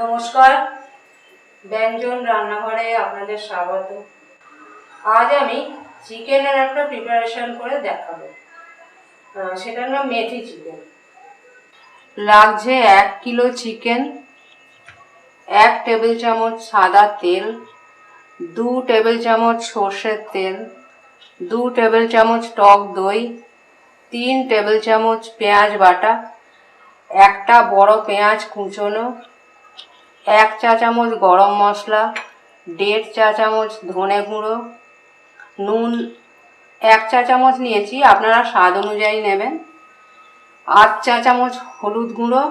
নমস্কার। ব্যঞ্জন রান্নাঘরে আপনাদের স্বাগত। আজ আমি চিকেনের একটা প্রিপারেশন করে দেখাবো। সেটার নাম মেথি চিকেন। লাগছে এক কিলো চিকেন, এক টেবিল চামচ সাদা তেল, দু টেবিল চামচ সর্ষের তেল, দু টেবিল চামচ টক দই, তিন টেবিল চামচ পেঁয়াজ বাটা, একটা বড় পেঁয়াজ কুচোনো এক চা চামচ গরম মশলা, দেড় চা চামচ ধনে গুঁড়ো, নুন, এক চা চামচ নিয়েছি, আপনারা স্বাদ অনুযায়ী নেবেন। আট চা চামচ হলুদ গুঁড়ো,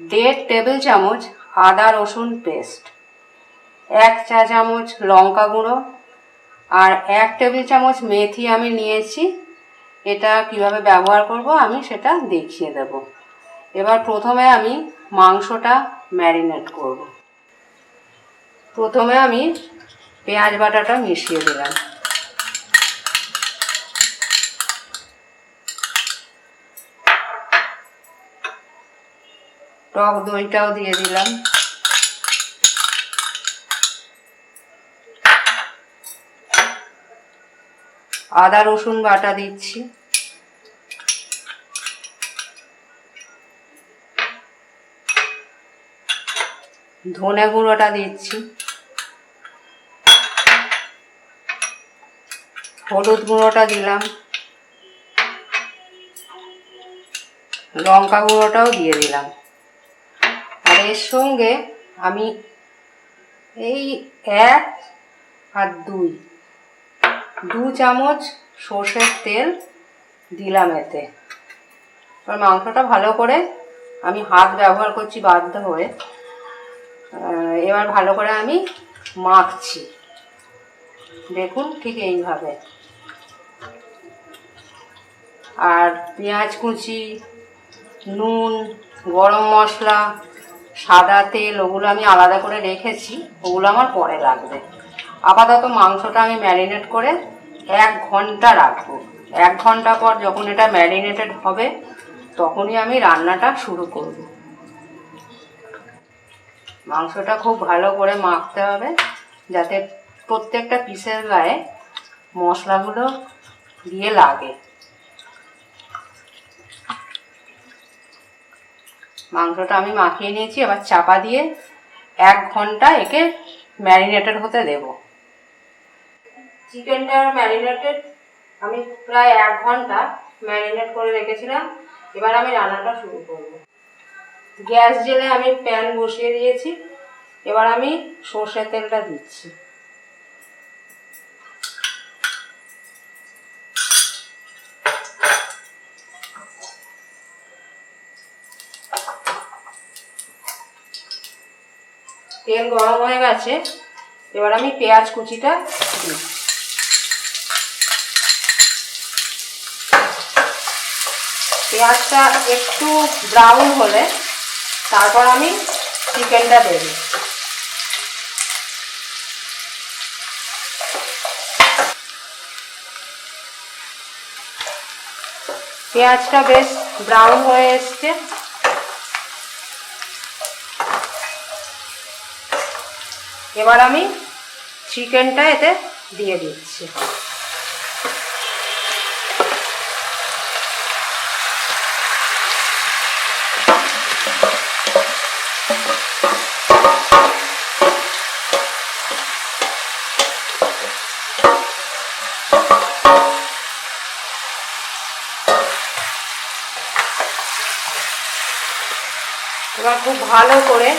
দেড় টেবিল চামচ আদা রসুন পেস্ট, এক চা চামচ লঙ্কা গুঁড়ো আর এক টেবিল চামচ মেথি আমি নিয়েছি। এটা কীভাবে ব্যবহার করব আমি সেটা দেখিয়ে দেব। এবার প্রথমে আমি মাংসটা ম্যারিনেট করব। প্রথমে আমি পেঁয়াজ বাটাটা মিশিয়ে দিলাম। টক দইটাও দিয়ে দিলাম। আদা রসুন বাটা দিচ্ছি। ধনে গুঁড়োটা দিচ্ছি। হলুদ গুঁড়োটা দিলাম। লঙ্কা গুঁড়োটাও দিয়ে দিলাম। আর এর সঙ্গে আমি এই এক আর দুই, দু চামচ সর্ষের তেল দিলাম এতে। মাংসটা ভালো করে আমি হাত ব্যবহার করছি বাধ্য হয়ে। এবার ভালো করে আমি মাখছি। দেখুন ঠিক এইভাবে। আর পেঁয়াজ কুচি, নুন, গরম মশলা, সাদা তেল, ওগুলো আমি আলাদা করে রেখেছি, ওগুলো আমার পরে লাগবে। আপাতত মাংসটা আমি ম্যারিনেট করে এক ঘণ্টা রাখব। এক ঘণ্টা পর যখন এটা ম্যারিনেটেড হবে, তখনই আমি রান্নাটা শুরু করব। মাংসটা খুব ভালো করে মাখতে হবে, যাতে প্রত্যেকটা পিসের গায়ে মশলাগুলো দিয়ে লাগে। মাংসটা আমি মাখিয়ে নিয়েছি, এবার চাপা দিয়ে এক ঘণ্টা একে ম্যারিনেটেড হতে দেব। চিকেনটা ম্যারিনেটেড, আমি প্রায় এক ঘণ্টা ম্যারিনেট করে রেখেছিলাম, এবার আমি রান্নাটা শুরু করব। গ্যাস জেলে আমি প্যান বসিয়ে দিয়েছি। এবার আমি সর্ষের তেলটা দিচ্ছি। তেল গরম হয়ে গেছে। এবার আমি পেঁয়াজ কুচিটা দিই পেঁয়াজটা একটু ব্রাউন হলে তারপর আমি চিকেনটা দেব। পেঁয়াজটা বেশ ব্রাউন হয়ে এসছে। এবার আমি চিকেনটা এতে দিয়ে দিচ্ছি। এবার খুব ভালো করে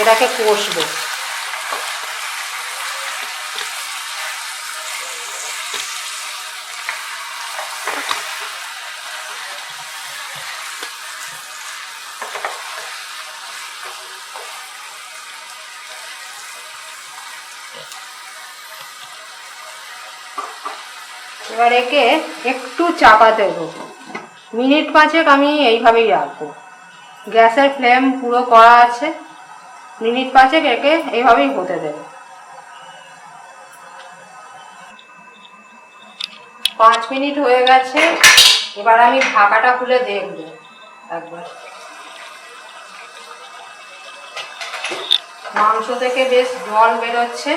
এটাকে কষবো। এবার একে একটু চাপা দেবো। মিনিট পাঁচেক আমি এইভাবেই রাখব। গ্যাসের ফ্লেম পুরো করা আছে। মিনিট পাঁচেক একে এইভাবেই হতে দেবো। পাঁচ মিনিট হয়ে গেছে। এবার আমি ঢাকাটা খুলে দেখব একবার। মাংস থেকে বেশ জল বেরোচ্ছে।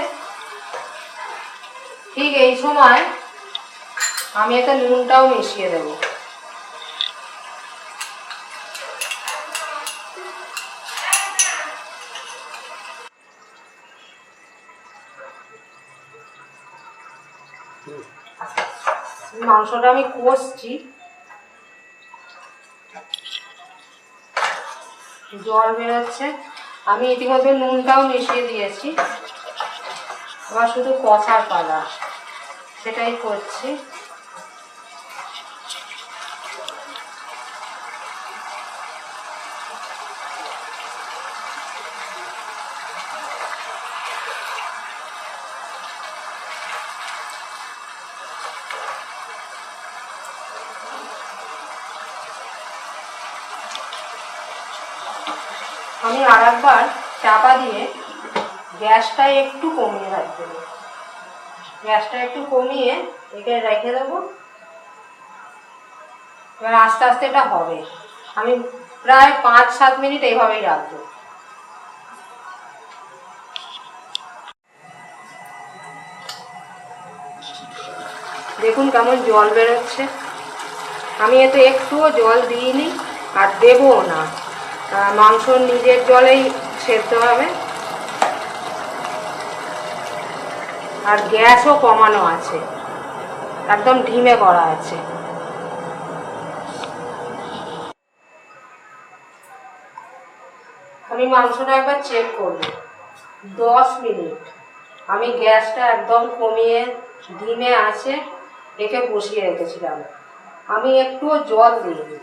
ঠিক এই সময় আমি এতে নুনটাও মিশিয়ে দেবো। মাংসটা আমি কষছি। জল বেরোচ্ছে। আমি ইতিমধ্যে নুনটাও মিশিয়ে দিয়েছি। আবার শুধু কষার পালা, সেটাই করছি। আর একবার চাপা দিয়ে গ্যাসটা একটু কমিয়ে রাখতে দেবো গ্যাসটা একটু কমিয়ে একে রেখে দেবো। এবার আস্তে আস্তে এটা হবে। আমি প্রায় পাঁচ সাত মিনিট এইভাবেই রাখব। দেখুন কেমন জল বেরোচ্ছে। আমি এতে একটুও জল দিইনি আর দেবও না। মাংস নিজের জলেই সেদ্ধ হবে। আর গ্যাসও কমানো আছে। একদম ঢিমে করা আছে। আমি মাংসটা একবার চেক করব। দশ মিনিট। আমি গ্যাসটা একদম কমিয়ে ধিমে আছে, রেখে বসিয়ে রেখেছিলাম। আমি একটুও জল দিইনি।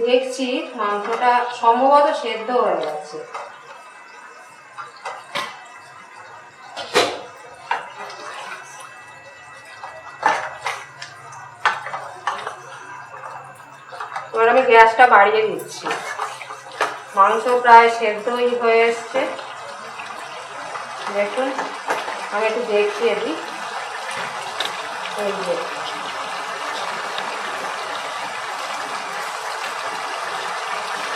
দেখছি মাংসটা সম্ভবত সেদ্ধ হয়ে যাচ্ছে। এবার আমি গ্যাসটা বাড়িয়ে দিচ্ছি। মাংস প্রায় সেদ্ধই হয়ে এসছে। দেখুন, আমি একটু দেখিয়ে দিই। এই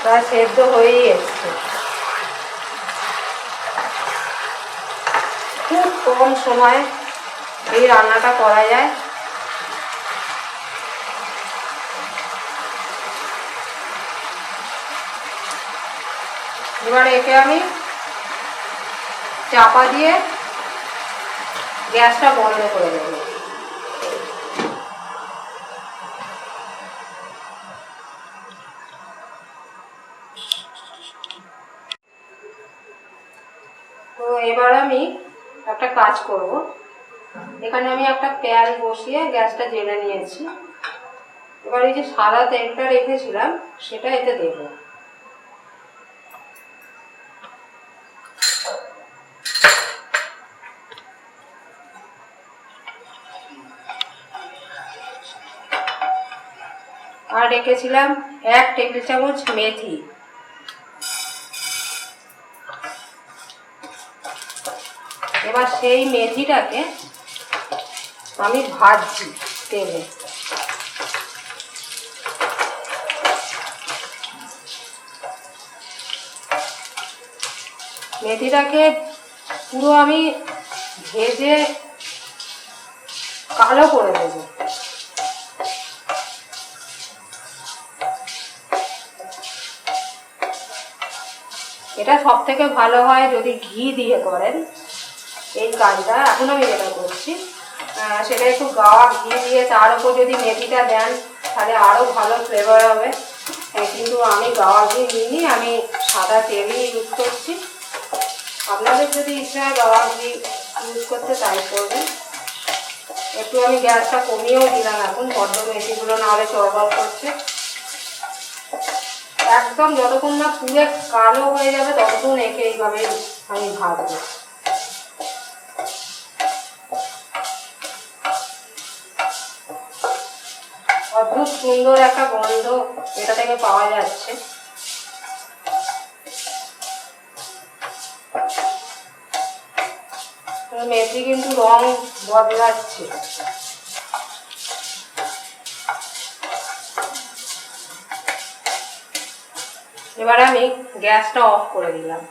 প্রায় সেদ্ধ হয়েই এসছে। খুব কম সময়ে এই রান্নাটা করা যায়। এবার একে আমি চাপা দিয়ে গ্যাসটা বন্ধ করে দেবো। কাজ করব। এখানে আমি একটা প্যান বসিয়ে গ্যাসটা জেলে নিয়েছি। এবার এই যে সাদা তেলটা রেখেছিলাম, সেটা এতে দেবো। আর রেখেছিলাম এক টেবিল চামচ মেথি। এবার সেই মেথিটাকে আমি ভাজছি তেলে। মেথিটাকে পুরো আমি ভেজে কালো করে দেবো। এটা সব থেকে ভালো হয় যদি ঘি দিয়ে করেন। এই কাজটা এখন আমি যেটা করছি। সেটা একটু গাওয়া ঘি দিয়ে তার উপর যদি মেথিটা দেন, তাহলে আরও ভালো ফ্লেভার হবে। কিন্তু আমি গাওয়া ঘি নিইনি, আমি সাদা তেলই ইউজ করছি। আপনাদের যদি ইচ্ছা হয় গাওয়া ঘি ইউজ করতে তাই করবেন। একটু আমি গ্যাসটা কমিয়েও দিলাম এখন বড্ড মেথিগুলো নাহলে চরবল করছে। একদম যতক্ষণ না পুরে কালো হয়ে যাবে, ততক্ষণ একে এইভাবে আমি ভাজবো। অদ্ভুত সুন্দর একটা গন্ধ এটা থেকে পাওয়া যাচ্ছে। মেথি কিন্তু রং বদলাচ্ছে। এবার আমি গ্যাসটা অফ করে দিলাম।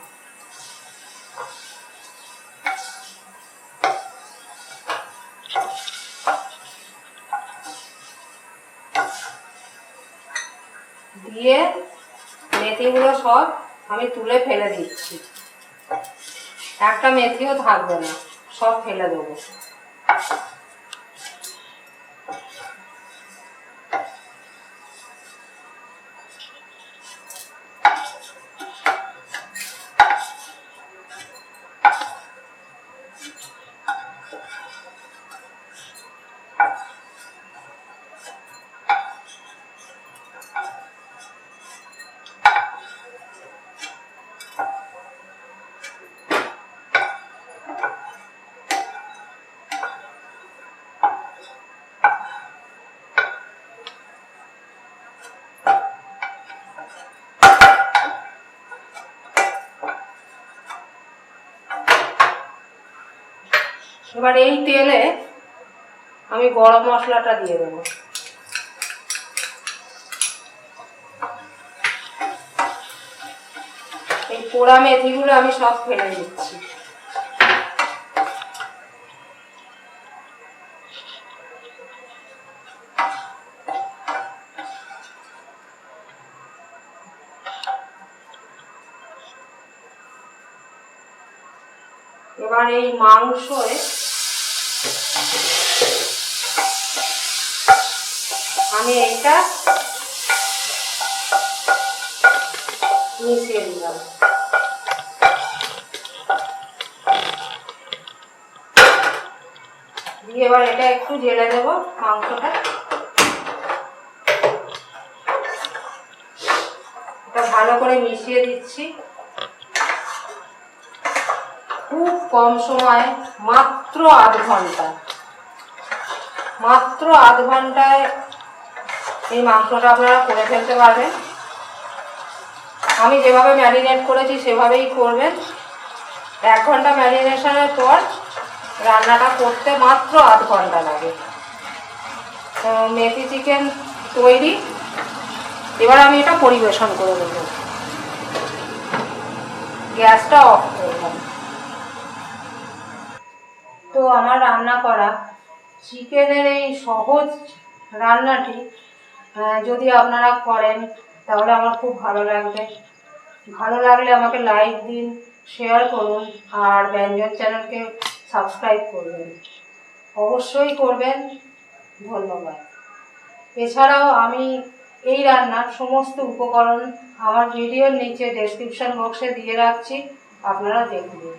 দিয়ে মেথিগুলো সব আমি তুলে ফেলে দিচ্ছি। একটা মেথিও থাকবে না সব ফেলে দেবো। এবার এই তেলে আমি গরম মশলাটা দিয়ে দেবো। এই পোড়া মেথিগুলো আমি সব ফেলে দিচ্ছি। এবার এই মাংসে আমি এটা মিশিয়ে দিলাম। দিয়ে এবার এটা একটু জেলে দেবো মাংসটা। এটা ভালো করে মিশিয়ে দিচ্ছি খুব কম সময় মাত্র আধ ঘণ্টা। মাত্র আধ ঘন্টায় এই মাংসটা আপনারা করে ফেলতে পারবেন। আমি যেভাবে ম্যারিনেট করেছি সেভাবেই করবেন। এক ঘণ্টা ম্যারিনেশনের পর রান্নাটা করতে মাত্র আধ ঘণ্টা লাগে। মেথি চিকেন তৈরি। এবার আমি এটা পরিবেশন করে দেবো গ্যাসটা অফ তো আমার রান্না করা চিকেনের এই সহজ রান্নাটি যদি আপনারা করেন, তাহলে আমার খুব ভালো লাগবে। ভালো লাগলে আমাকে লাইক দিন শেয়ার করুন, আর ব্যঞ্জন চ্যানেলকে সাবস্ক্রাইব করবেন। অবশ্যই করবেন। ধন্যবাদ। এছাড়াও আমি এই রান্নার সমস্ত উপকরণ আমার ভিডিওর নিচে ডেসক্রিপশন বক্সে দিয়ে রাখছি, আপনারা দেখবেন